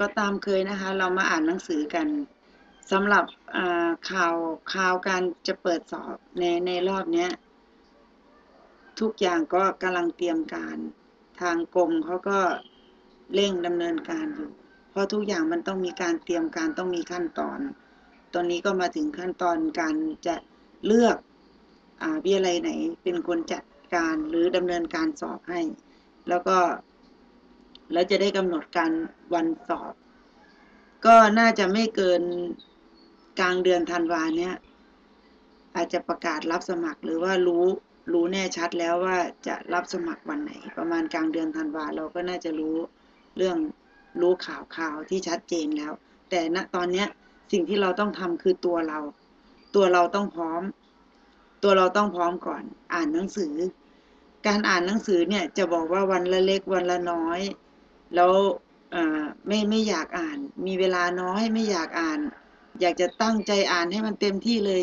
ก็ตามเคยนะคะ เรามาอ่านหนังสือกันสำหรับข่าวข่าวการจะเปิดสอบในในรอบนี้ทุกอย่างก็กำลังเตรียมการทางกรมเขาก็เร่งดำเนินการอยู่ เพราะทุกอย่างมันต้องมีการเตรียมการต้องมีขั้นตอน ตอนนี้ก็มาถึงขั้นตอนการจะเลือกอ่าวิทยาลัยไหนเป็นคนจัดการหรือดำเนินการสอบให้ แล้วก็ แล้วจะได้กำหนดการวันสอบ ก็น่าจะไม่เกินกลางเดือนธันวาเนี้ยอาจจะประกาศรับสมัครหรือว่ารู้รู้แน่ชัดแล้วว่าจะรับสมัครวันไหน ประมาณกลางเดือนธันวาเราก็น่าจะรู้เรื่องรู้ข่าวข่าวที่ชัดเจนแล้ว แต่ณตอนเนี้ยสิ่งที่เราต้องทำคือตัวเรา ตัวเราต้องพร้อม ตัวเราต้องพร้อมก่อน อ่านหนังสือ การอ่านหนังสือเนี่ยจะบอกว่าวันละเล็กวันละน้อย แล้วไม่ไม่อยากอ่าน มีเวลาน้อยไม่อยากอ่าน อยากจะตั้งใจอ่านให้มันเต็มที่เลย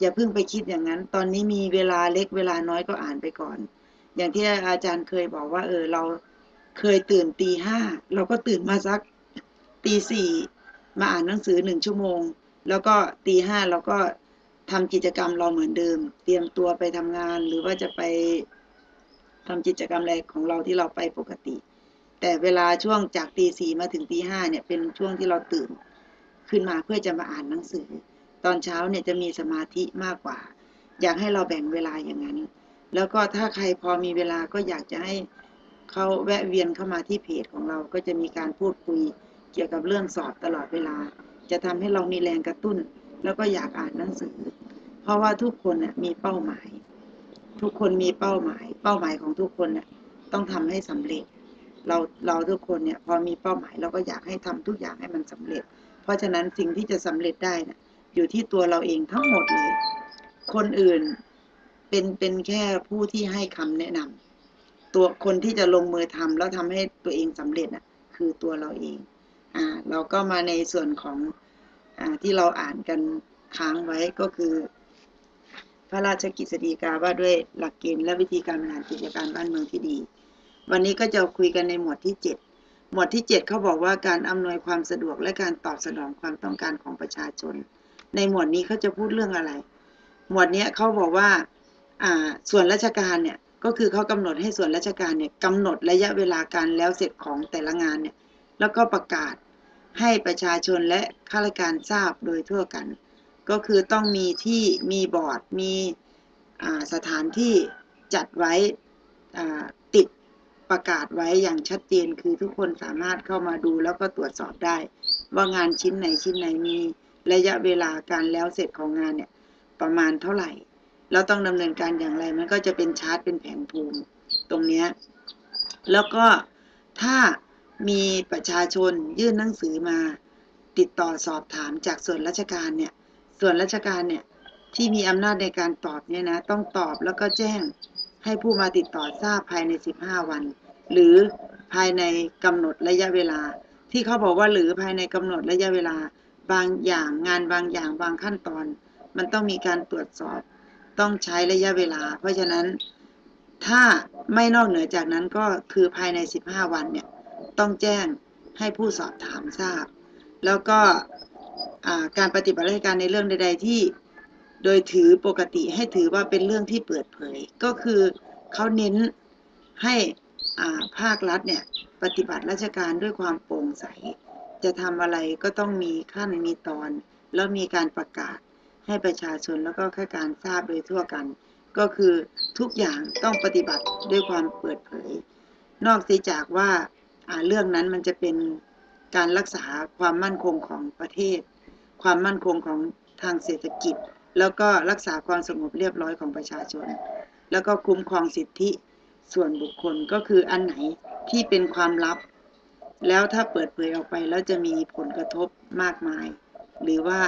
อย่าเพิ่งไปคิดอย่างนั้น ตอนนี้มีเวลาเล็กเวลาน้อยก็อ่านไปก่อน อย่างที่อาจารย์เคยบอกว่า เออ เราเคยตื่นตีห้าเราก็ตื่นมาสักตีสี่มาอ่านหนังสือหนึ่งชั่วโมง แล้วก็ตีห้าเราก็ทำกิจกรรมเราเหมือนเดิม เตรียมตัวไปทำงานหรือว่าจะไปทำกิจกรรมอะไรของเราที่เราไปปกติ แต่เวลาช่วงจากตีสี่มาถึงตีห้าเนี่ยเป็นช่วงที่เราตื่นขึ้นมาเพื่อจะมาอ่านหนังสือ ตอนเช้าเนี่ยจะมีสมาธิมากกว่า อยากให้เราแบ่งเวลาอย่างนั้น แล้วก็ถ้าใครพอมีเวลาก็อยากจะให้เขาแวะเวียนเข้ามาที่เพจของเราก็จะมีการพูดคุยเกี่ยวกับเรื่องสอบตลอดเวลา จะทำให้เรามีแรงกระตุ้น แล้วก็อยากอ่านหนังสือ เพราะว่าทุกคนเนี่ยมีเป้าหมาย ทุกคนมีเป้าหมาย เป้าหมายของทุกคนเนี่ยต้องทำให้สำเร็จ เราเราทุกคนเนี่ยพอมีเป้าหมายเราก็อยากให้ทำทุกอย่างให้มันสำเร็จ เพราะฉะนั้นสิ่งที่จะสำเร็จได้นะอยู่ที่ตัวเราเองทั้งหมดเลย คนอื่นเป็นเป็นแค่ผู้ที่ให้คำแนะนำตัวคนที่จะลงมือทำแล้วทำให้ตัวเองสำเร็จน่ะคือตัวเราเองอ่าเราก็มาในส่วนของอ่าที่เราอ่านกันค้างไว้ก็คือ พระราชกิจสีกาว่าด้วยหลักเกณฑ์และวิธีการบริหารกิจการบ้านเมืองที่ดี วันนี้ก็จะคุยกันในหมวดที่เจ็ดหมวดที่เจ็ดเขาบอกว่าการอำนวยความสะดวกและการตอบสนองความต้องการของประชาชน ในหมวดนี้เขาจะพูดเรื่องอะไร หมวดนี้เขาบอกว่าส่วนราชการเนี่ยก็คือเขากำหนดให้ส่วนราชการเนี่ยกำหนดระยะเวลาการแล้วเสร็จของแต่ละงานเนี่ยแล้วก็ประกาศให้ประชาชนและข้าราชการทราบโดยทั่วกัน ก็คือต้องมีที่มีบอร์ดมีสถานที่จัดไว้ ประกาศไว้อย่างชัดเจนคือทุกคนสามารถเข้ามาดูแล้วก็ตรวจสอบได้ ว่างานชิ้นไหนชิ้นไหนมีระยะเวลาการแล้วเสร็จของงานเนี่ยประมาณเท่าไหร่แล้วต้องดำเนินการอย่างไร มันก็จะเป็นชาร์ตเป็นแผนภูมิตรงเนี้แล้วก็ถ้ามีประชาชนยื่นหนังสือมาติดต่อสอบถามจากส่วนราชการเนี่ย ส่วนราชการเนี่ยที่มีอำนาจในการตอบเนี่ยนะ ต้องตอบแล้วก็แจ้งให้ผู้มาติดต่อทราบภายใน 15 วัน หรือภายในกำหนดระยะเวลา ที่เขาบอกว่าหรือภายในกำหนดระยะเวลา บางอย่างงานบางอย่างบางขั้นตอน มันต้องมีการตรวจสอบ ต้องใช้ระยะเวลา เพราะฉะนั้นถ้าไม่นอกเหนือจากนั้นก็คือภายใน 15 วันเนี่ยต้องแจ้งให้ผู้สอบถามทราบ แล้วก็การปฏิบัติราชการในเรื่องใด ๆ ที่โดยถือปกติให้ถือว่าเป็นเรื่องที่เปิดเผย ก็คือเขาเน้นให้ ภาครัฐเนี่ยปฏิบัติราชการด้วยความโปร่งใส จะทำอะไรก็ต้องมีขั้นมีตอน แล้วมีการประกาศให้ประชาชนแล้วก็ข้าการทราบโดยทั่วกัน ก็คือทุกอย่างต้องปฏิบัติด้วยความเปิดเผย นอกจากว่าเรื่องนั้นมันจะเป็นการรักษาความมั่นคงของประเทศ ความมั่นคงของทางเศรษฐกิจ แล้วก็รักษาความสงบเรียบร้อยของประชาชน แล้วก็คุ้มครองสิทธิ ส่วนบุคคลก็คืออันไหนที่เป็นความลับ แล้วถ้าเปิดเผยออกไปแล้วจะมีผลกระทบมากมาย หรือว่า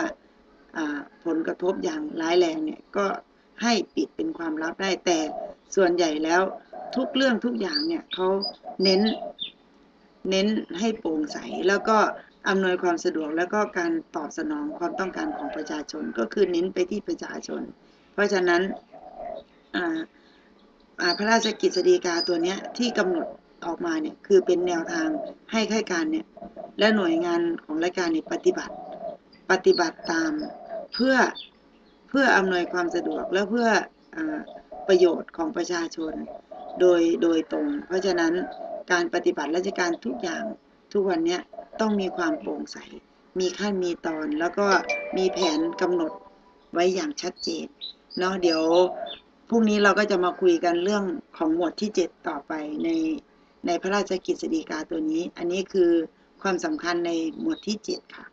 ผลกระทบอย่างร้ายแรงเนี่ยก็ให้ปิดเป็นความลับได้แต่ส่วนใหญ่แล้วทุกเรื่องทุกอย่างเนี่ยเขาเน้นเน้นให้โปร่งใส แล้วก็อำนวยความสะดวกแล้วก็การตอบสนองความต้องการของประชาชนก็คือเน้นไปที่ประชาชน เพราะฉะนั้น พระราชกิจสีกาตัวนี้ที่กำหนดออกมาเนี่ยคือเป็นแนวทางให้ข้าราชการเนี่ยและหน่วยงานของราชการเนี่ยปฏิบัติ ปฏิบัติตามเพื่อเพื่ออำนวยความสะดวกและเพื่ออประโยชน์ของประชาชน โดยโดยตรง เพราะฉะนั้นการปฏิบัติราชการทุกอย่างทุกวันเนี้ยต้องมีความโปร่งใส มีขั้นมีตอนแล้วก็มีแผนกำหนดไว้อย่างชัดเจนเนาะเดี๋ยว พรุ่งนี้เราก็จะมาคุยกันเรื่องของหมวดที่ 7 ต่อไปในในพระราชกิจสฎีกาตัวนี้ อันนี้คือความสำคัญในหมวดที่ 7 ค่ะ